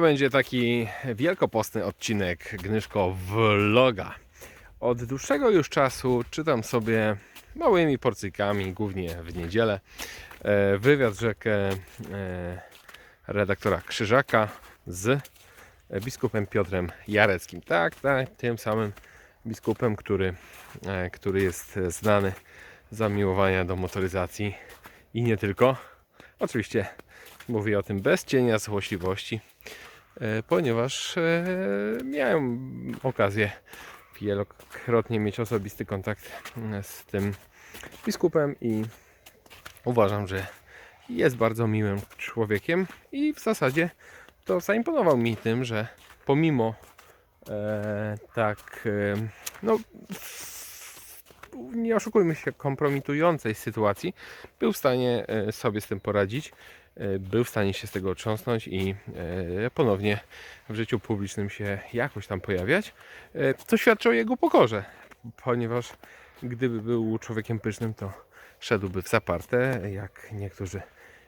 To będzie taki wielkopostny odcinek Gnyszko Vloga. Od dłuższego już czasu czytam sobie małymi porcyjkami, głównie w niedzielę, e, wywiad rzekę e, redaktora Krzyżaka z biskupem Piotrem Jareckim. Tak, tak, tym samym biskupem, który, e, który jest znany z zamiłowania do motoryzacji i nie tylko. Oczywiście mówię o tym bez cienia złośliwości, ponieważ e, miałem okazję wielokrotnie mieć osobisty kontakt e, z tym biskupem i uważam, że jest bardzo miłym człowiekiem i w zasadzie to zaimponował mi tym, że pomimo e, tak e, no nie oszukujmy się, kompromitującej sytuacji, był w stanie e, sobie z tym poradzić, e, był w stanie się z tego otrząsnąć i e, ponownie w życiu publicznym się jakoś tam pojawiać, co świadczy o jego pokorze, ponieważ gdyby był człowiekiem pysznym, to szedłby w zaparte, jak niektórzy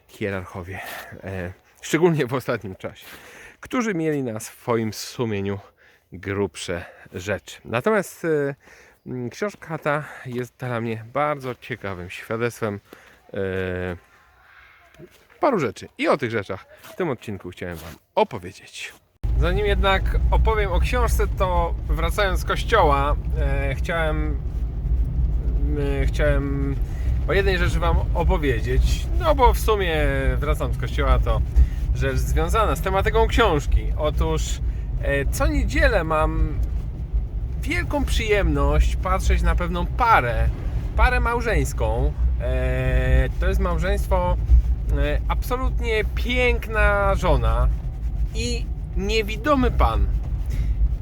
hierarchowie, szczególnie w ostatnim czasie, którzy mieli na swoim sumieniu grubsze rzeczy. Natomiast Książka ta jest dla mnie bardzo ciekawym świadectwem e, paru rzeczy. I o tych rzeczach w tym odcinku chciałem Wam opowiedzieć. Zanim jednak opowiem o książce, to wracając z kościoła, e, chciałem, e, chciałem o jednej rzeczy Wam opowiedzieć. No bo w sumie wracam z kościoła, to rzecz związana z tematyką książki. Otóż co niedzielę mam wielką przyjemność patrzeć na pewną parę, parę małżeńską. E, to jest małżeństwo e, absolutnie piękna żona i niewidomy pan.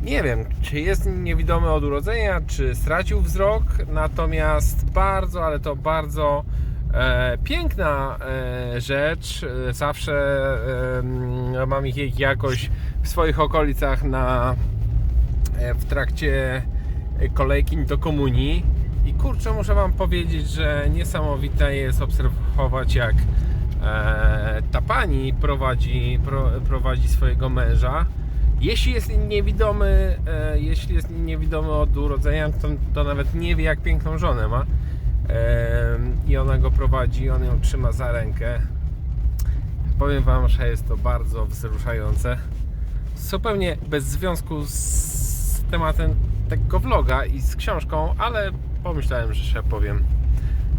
Nie wiem, czy jest niewidomy od urodzenia, czy stracił wzrok, natomiast bardzo, ale to bardzo e, piękna e, rzecz. E, Zawsze e, mam ich jakoś w swoich okolicach na w trakcie kolejki do komunii i kurczę muszę wam powiedzieć, że niesamowite jest obserwować jak e, ta pani prowadzi, pro, prowadzi swojego męża. Jeśli jest niewidomy, e, jeśli jest niewidomy od urodzenia, to, to nawet nie wie jak piękną żonę ma. E, I ona go prowadzi, on ją trzyma za rękę. Powiem wam, że jest to bardzo wzruszające. Zupełnie bez związku z tematem tego vloga i z książką, ale pomyślałem, że się powiem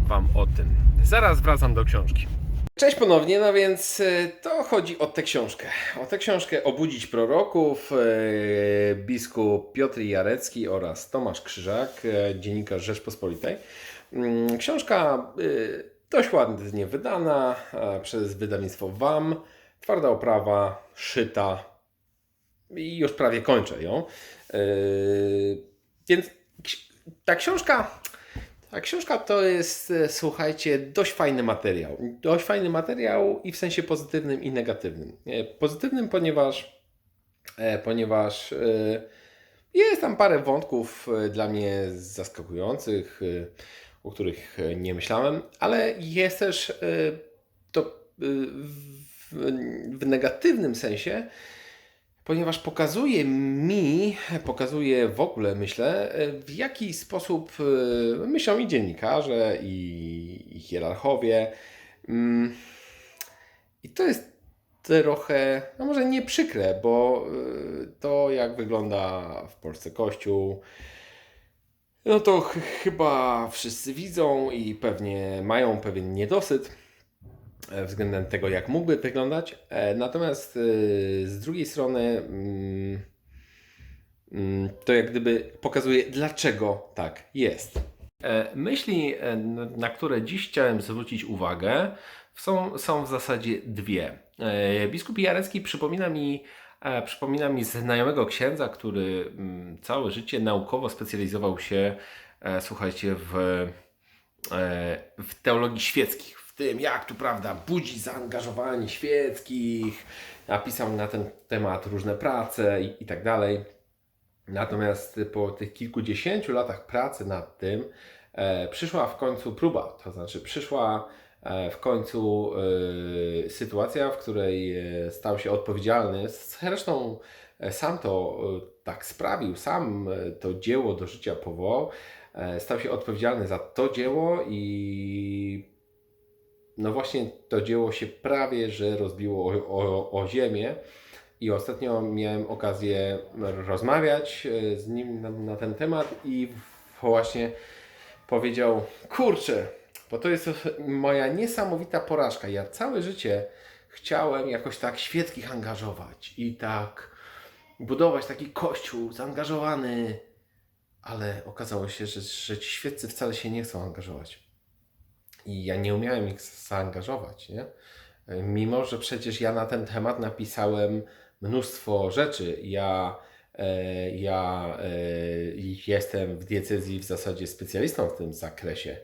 Wam o tym. Zaraz wracam do książki. Cześć ponownie, no więc e, to chodzi o tę książkę. O tę książkę Obudzić Proroków, e, biskup Piotr Jarecki oraz Tomasz Krzyżak, e, dziennikarz Rzeczpospolitej. Mm, Książka dość ładnie wydana przez wydawnictwo WAM. Twarda oprawa, szyta i już prawie kończę ją. Yy, Więc ta książka, ta książka to jest, e, słuchajcie, dość fajny materiał. Dość fajny materiał i w sensie pozytywnym i negatywnym. E, Pozytywnym, ponieważ, e, ponieważ jest tam parę wątków dla mnie zaskakujących, o których nie myślałem, ale jest też to w negatywnym sensie, ponieważ pokazuje mi, pokazuje w ogóle, myślę, w jaki sposób e, myślą i dziennikarze, i, i hierarchowie. Mm, I to jest trochę, no może nie przykre, bo e, to jak wygląda w Polsce Kościół, no to ch- chyba wszyscy widzą i pewnie mają pewien niedosyt względem tego, jak mógłby wyglądać. E, Natomiast e, z drugiej strony mm, mm, to jak gdyby pokazuje, dlaczego tak jest. E, Myśli, e, na które dziś chciałem zwrócić uwagę, są, są w zasadzie dwie. E, Biskup Jarecki przypomina mi, e, przypomina mi znajomego księdza, który mm, całe życie naukowo specjalizował się, e, słuchajcie, w, e, w teologii świeckich, tym jak tu, prawda, budzi zaangażowanie świeckich, napisał na ten temat różne prace i, i tak dalej. Natomiast po tych kilkudziesięciu latach pracy nad tym e, przyszła w końcu próba, to znaczy przyszła E, W końcu e, sytuacja, w której e, stał się odpowiedzialny, zresztą e, sam to e, tak sprawił, sam e, to dzieło do życia powołał, e, stał się odpowiedzialny za to dzieło i no właśnie to dzieło się prawie, że rozbiło o, o, o ziemię. I ostatnio miałem okazję rozmawiać e, z nim na, na ten temat i właśnie powiedział, kurczę, bo to jest moja niesamowita porażka. Ja całe życie chciałem jakoś tak świeckich angażować i tak budować taki kościół zaangażowany, ale okazało się, że, że ci świeccy wcale się nie chcą angażować. I ja nie umiałem ich zaangażować, nie? Mimo, że przecież ja na ten temat napisałem mnóstwo rzeczy. Ja, e, ja e, jestem w diecezji w zasadzie specjalistą w tym zakresie.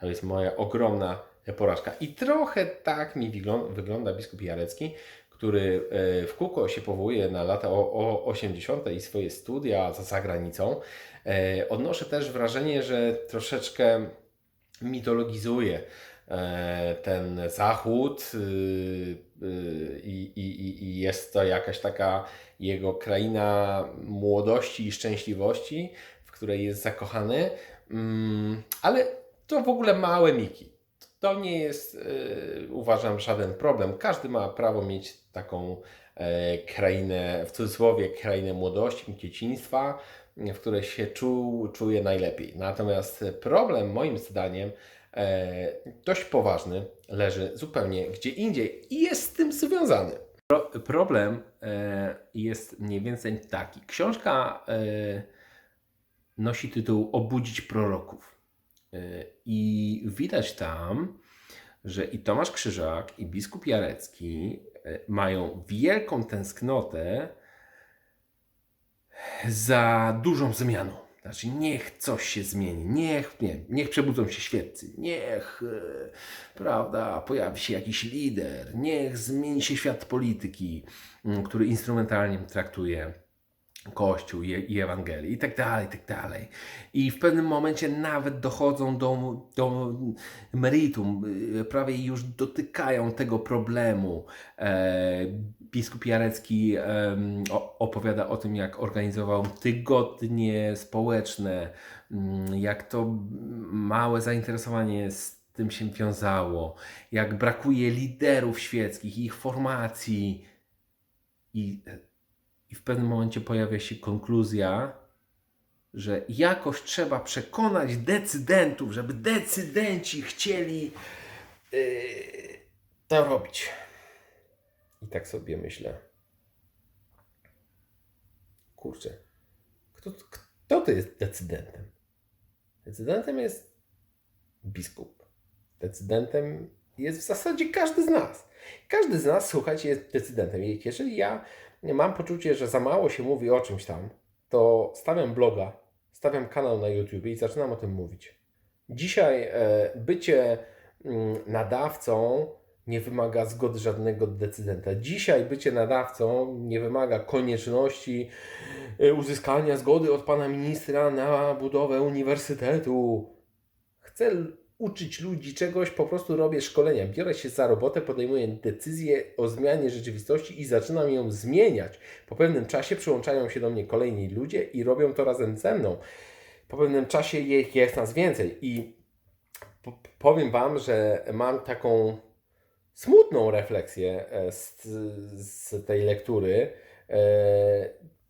To jest moja ogromna porażka. I trochę tak mi wyglą- wygląda biskup Jarecki, który e, w kółko się powołuje na lata o, o 80. i swoje studia za zagranicą. E, Odnoszę też wrażenie, że troszeczkę mitologizuje e, ten zachód y, y, i, i, i jest to jakaś taka jego kraina młodości i szczęśliwości, w której jest zakochany, Mm, ale to w ogóle małe miki. To nie jest, y, uważam, żaden problem. Każdy ma prawo mieć taką e, krainę, w cudzysłowie, krainę młodości, dzieciństwa, w której się czuł, czuje najlepiej. Natomiast problem, moim zdaniem, e, dość poważny, leży zupełnie gdzie indziej i jest z tym związany. Pro, problem e, jest mniej więcej taki. Książka e, nosi tytuł Obudzić proroków. E, I widać tam, że i Tomasz Krzyżak, i biskup Jarecki e, mają wielką tęsknotę za dużą zmianą. Znaczy, niech coś się zmieni, niech, nie, niech przebudzą się świeccy, niech, e, prawda, pojawi się jakiś lider, niech zmieni się świat polityki, m, który instrumentalnie traktuje Kościół i, i Ewangelię i tak dalej, i tak dalej. I w pewnym momencie nawet dochodzą do, do meritum, y, prawie już dotykają tego problemu. E, biskup Jarecki o- opowiada o tym, jak organizował tygodnie społeczne, mm, jak to małe zainteresowanie z tym się wiązało, jak brakuje liderów świeckich, ich formacji. I i w pewnym momencie pojawia się konkluzja, że jakoś trzeba przekonać decydentów, żeby decydenci chcieli yy, to robić. I tak sobie myślę. Kurczę, kto, kto to jest decydentem? Decydentem jest biskup. Decydentem jest w zasadzie każdy z nas. Każdy z nas, słuchajcie, jest decydentem. Jeżeli ja mam poczucie, że za mało się mówi o czymś tam, to stawiam bloga, stawiam kanał na YouTube i zaczynam o tym mówić. Dzisiaj e, bycie mm, nadawcą nie wymaga zgody żadnego decydenta. Dzisiaj bycie nadawcą nie wymaga konieczności e, uzyskania zgody od pana ministra na budowę uniwersytetu. Chcę uczyć ludzi czegoś, po prostu robię szkolenia. Biorę się za robotę, podejmuję decyzję o zmianie rzeczywistości i zaczynam ją zmieniać. Po pewnym czasie przyłączają się do mnie kolejni ludzie i robią to razem ze mną. Po pewnym czasie je- jest nas więcej i po- powiem Wam, że mam taką smutną refleksję e, z, z tej lektury. E,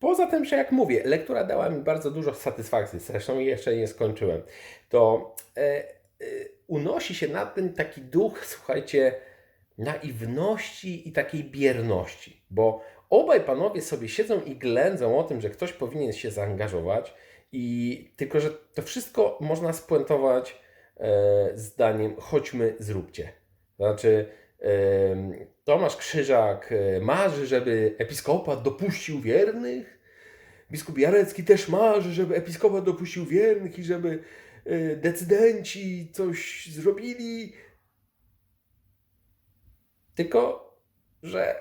Poza tym, że jak mówię, lektura dała mi bardzo dużo satysfakcji, zresztą jeszcze nie skończyłem, to e, unosi się nad tym taki duch, słuchajcie, naiwności i takiej bierności, bo obaj panowie sobie siedzą i ględzą o tym, że ktoś powinien się zaangażować, i tylko, że to wszystko można spuentować e, zdaniem chodźmy, zróbcie. Znaczy, em, Tomasz Krzyżak e, marzy, żeby episkopat dopuścił wiernych. Biskup Jarecki też marzy, żeby episkopat dopuścił wiernych i żeby e, decydenci coś zrobili. Tylko, że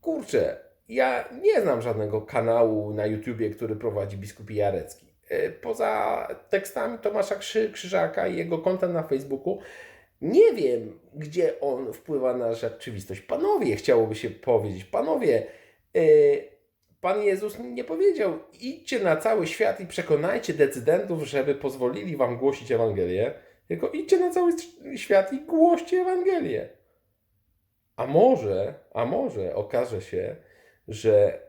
kurczę, ja nie znam żadnego kanału na YouTubie, który prowadzi biskup Jarecki. E, Poza tekstami Tomasza Krzy, Krzyżaka i jego kontem na Facebooku, Nie wiem, gdzie on wpływa na rzeczywistość. Panowie, chciałoby się powiedzieć, panowie, yy, Pan Jezus nie powiedział, idźcie na cały świat i przekonajcie decydentów, żeby pozwolili wam głosić Ewangelię, tylko idźcie na cały świat i głoście Ewangelię. A może, a może okaże się, że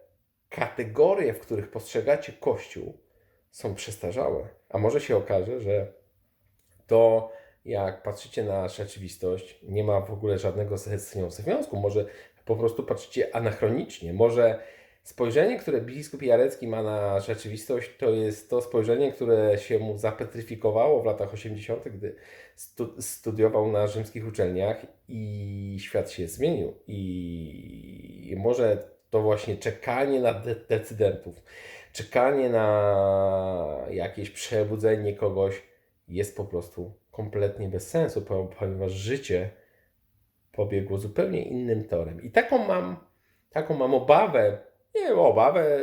kategorie, w których postrzegacie Kościół, są przestarzałe. A może się okaże, że to, jak patrzycie na rzeczywistość, nie ma w ogóle żadnego z nią związku. Może po prostu patrzycie anachronicznie. Może spojrzenie, które biskup Jarecki ma na rzeczywistość, to jest to spojrzenie, które się mu zapetryfikowało w latach 80., gdy stu studiował na rzymskich uczelniach i świat się zmienił. I może to właśnie czekanie na de decydentów, czekanie na jakieś przebudzenie kogoś jest po prostu kompletnie bez sensu, po- ponieważ życie pobiegło zupełnie innym torem. I taką mam, taką mam obawę, nie wiem, obawę,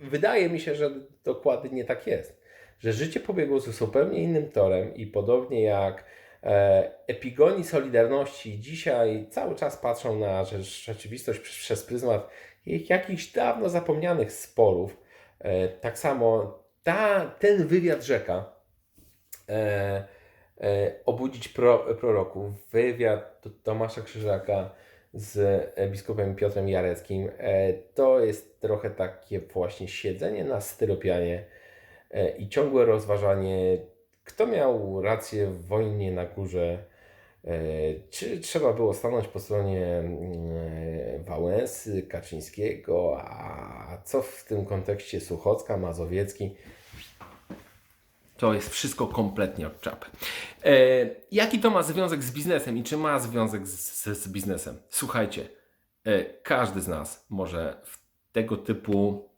wydaje mi się, że dokładnie tak jest, że życie pobiegło zupełnie innym torem i podobnie jak e, epigoni Solidarności dzisiaj cały czas patrzą na rze- rzeczywistość przez, pryzmat ich jakichś dawno zapomnianych sporów, e, tak samo ta, ten wywiad rzeka, e, e, obudzić pro, proroków, wywiad Tomasza Krzyżaka z e, biskupem Piotrem Jareckim, e, to jest trochę takie właśnie siedzenie na styropianie e, i ciągłe rozważanie, kto miał rację w wojnie na górze, czy trzeba było stanąć po stronie mm, Wałęsy, Kaczyńskiego, a co w tym kontekście Suchocka, Mazowiecki. To jest wszystko kompletnie od czapy. E, jaki to ma związek z biznesem i czy ma związek z, z, z biznesem? Słuchajcie, e, każdy z nas może w tego typu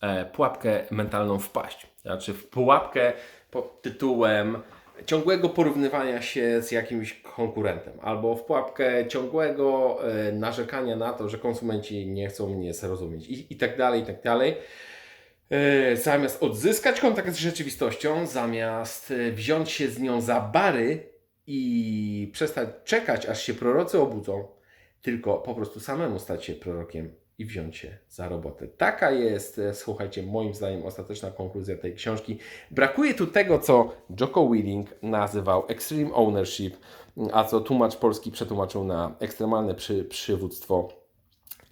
e, pułapkę mentalną wpaść. Znaczy w pułapkę pod tytułem ciągłego porównywania się z jakimś konkurentem, albo w pułapkę ciągłego e, narzekania na to, że konsumenci nie chcą mnie zrozumieć i, i tak dalej, i tak dalej. E, Zamiast odzyskać kontakt z rzeczywistością, zamiast e, wziąć się z nią za bary i przestać czekać, aż się prorocy obudzą, tylko po prostu samemu stać się prorokiem i wziąć się za robotę. Taka jest, e, słuchajcie, moim zdaniem ostateczna konkluzja tej książki. Brakuje tu tego, co Jocko Willing nazywał extreme ownership, a co tłumacz polski przetłumaczył na ekstremalne przy, przywództwo.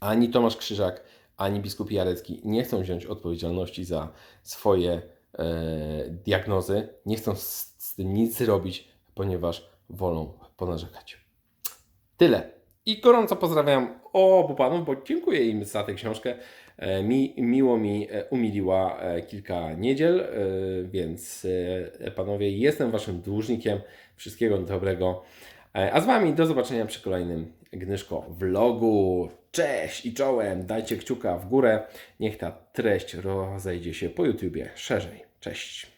Ani Tomasz Krzyżak, ani biskup Jarecki nie chcą wziąć odpowiedzialności za swoje e, diagnozy, nie chcą z, z tym nic robić, ponieważ wolą ponarzekać. Tyle. I gorąco pozdrawiam obu panów, bo dziękuję im za tę książkę. E, Mi, miło mi e, umiliła e, kilka niedziel, więc panowie, jestem waszym dłużnikiem. Wszystkiego dobrego. A z wami do zobaczenia przy kolejnym Gnyszko vlogu. Cześć i czołem. Dajcie kciuka w górę. Niech ta treść rozejdzie się po YouTubie szerzej. Cześć.